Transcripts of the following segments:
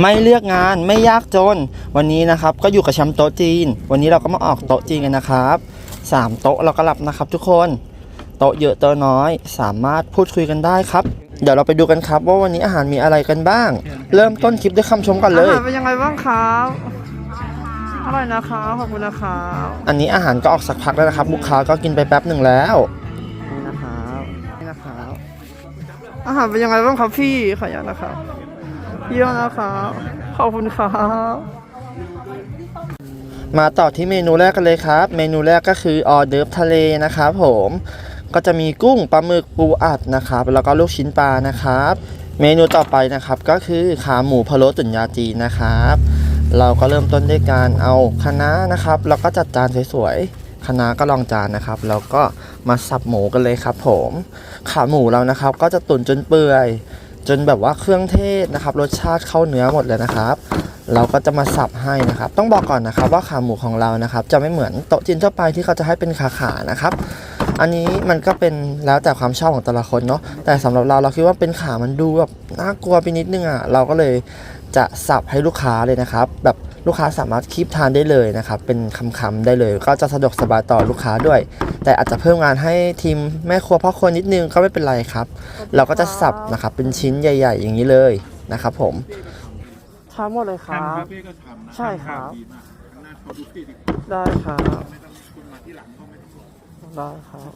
ไม่เลือกงานไม่ยากจน วันนี้นะครับก็อยู่กับแชมป์โต๊ะจีน วันนี้เราก็มาออกโต๊ะจีนกันนะครับสามโต๊ะเราก็รับนะครับ ทุกคนโต๊ะเยอะโต๊ะน้อย สามารถพูดคุยกันได้ครับ เดี๋ยวเราไปดูกันครับ ว่าวันนี้อาหารมีอะไรกันบ้าง เริ่มต้นคลิปด้วยคำชมก่อนเลอายหารเป็นยังไงบ้างครับอร่อยนะคะขอบคุณนะครับอันนี้อาหารก็ออกสักพักแล้วนะครับลูกค้าก็กินไปแป๊บหนึ่งแล้วนี่นะครับนี่นะครับอาหารเป็นยังไงบ้างครับพี่ขออนุญาตนะครับ เยี่ยมนะครับขอบคุณครับมาต่อที่เมนูแรกกันเลยครับ เมนูแรกก็คือออเดิร์ฟทะเลนะครับผมก็จะมีกุ้งปลาหมึกปูอัดนะครับ แล้วก็ลูกชิ้นปลานะครับ เมนูต่อไปนะครับก็คือขาหมูพะโล้ตุ๋นยาจีนนะครับ เราก็เริ่มต้นด้วยการเอาคะน้านะครับ แล้วก็จัดจานสวยๆคะน้าก็ลองจานนะครับ แล้วก็มาสับหมูกันเลยครับ ผม ขาหมูเรานะครับ ก็จะตุ๋นจนเปื่อย จนแบบว่าเครื่องเทศนะครับรสชาติเข้าเนื้อหมดเลยนะครับ เราก็จะมาสับให้นะครับ ต้องบอกก่อนนะครับว่าขาหมูของเรานะครับ จะไม่เหมือนโต๊ะจีนทั่วไปที่เขาจะให้เป็นขาขานะครับ อันนี้มันก็เป็นแล้วแต่ความชอบของแต่ละคนเนาะแต่สำหรับเราเราคิดว่าเป็นขามันดูแบบน่ากลัวไปนิดนึงอะเราก็เลยจะสับให้ลูกค้าเลยนะครับ แบบ ลูกค้าสามารถคีบทานได้เลยนะครับ เป็นคำๆได้เลย ก็จะสะดวกสบายต่อลูกค้าด้วย แต่อาจจะเพิ่มงานให้ทีมแม่ครัวพ่อครัวนิดนึงก็ไม่เป็นไรครับ เราก็จะสับนะครับเป็นชิ้นใหญ่ ๆ อย่างนี้เลยนะครับผมทานหมดเลยครัทำบคาเฟ่ก็ทำนะใช่ครับดีมากข้างหน้าเขาดูฟี่ดีได้ครับ ไม่ต้องคุณมาที่หลังก็ไม่ต้อง ได้ครับ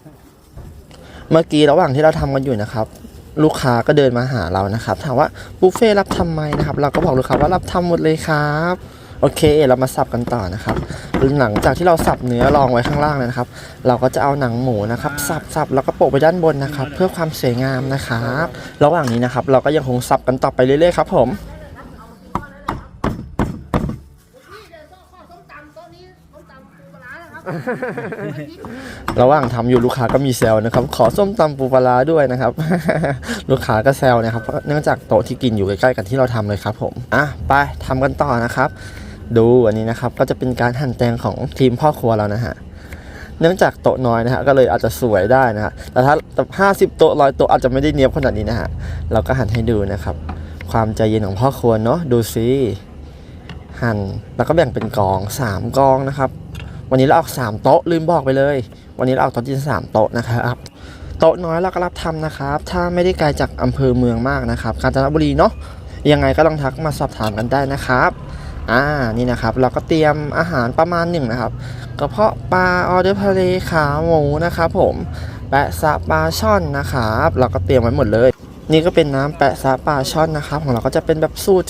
เมื่อกี้ระหว่างที่เราทำกันอยู่นะครับ ลูกค้าก็เดินมาหาเรานะครับ ถามว่าบุฟเฟ่ต์รับทำไหมนะครับ เราก็บอกลูกค้าว่ารับทำหมดเลยครับ โอเค เรามาสับกันต่อนะครับหลังจากที่เราสับเนื้อรองไว้ข้างล่างเลยนะครับ เราก็จะเอาหนังหมูนะครับ สับสับแล้วก็โปะไปด้านบนนะครับ เพื่อความสวยงามนะครับ ระหว่างนี้นะครับ เราก็ยังคงสับกันต่อไปเรื่อยๆครับผมระหว่างทำอยู่ลูกค้าก็มีแซวนะครับ ขอส้มตำปูปลาร้าด้วยนะครับ ลูกค้าก็แซวนะครับเพราะเนื่องจากโต๊ะที่กินอยู่ใกล้ๆกันที่เราทำเลยครับผม อะไปทำกันต่อนะครับ ดูอันนี้นะครับก็จะเป็นการหั่นแตงของทีมพ่อครัวเรานะฮะเนื่องจากโต๊ะน้อยนะฮะก็เลยอาจจะสวยได้นะฮะแต่ถ้าห้าสิบโต๊ะร้อยโต๊ะอาจจะไม่ได้เนียบขนาดนี้นะฮะเราก็หั่นให้ดูนะครับ ความใจเย็นของพ่อครัวเนาะดูซิหั่นแล้วก็แบ่งเป็นกองสามกองนะครับ วันนี้เราออกสามโต๊ะลืมบอกไปเลย วันนี้เราออกโต๊ะจีนสามโต๊ะนะครับโต๊ะน้อยเราก็รับทำนะครับ ถ้าไม่ได้ไกลจากอำเภอเมืองมากนะครับ กาญจนบุรีเนาะยังไงก็ลองทักมาสอบถามกันได้นะครับ อ่านี่นะครับ เราก็เตรียมอาหารประมาณหนึ่งนะครับกระเพาะปลาออเดอร์ทะเลขาหมูนะครับผมแปะซะปลาช่อนนะครับ เราก็เตรียมไว้หมดเลย นี่ก็เป็นน้ำแปะซะปลาช่อนนะครับ ของเราก็จะเป็นแบบสูตร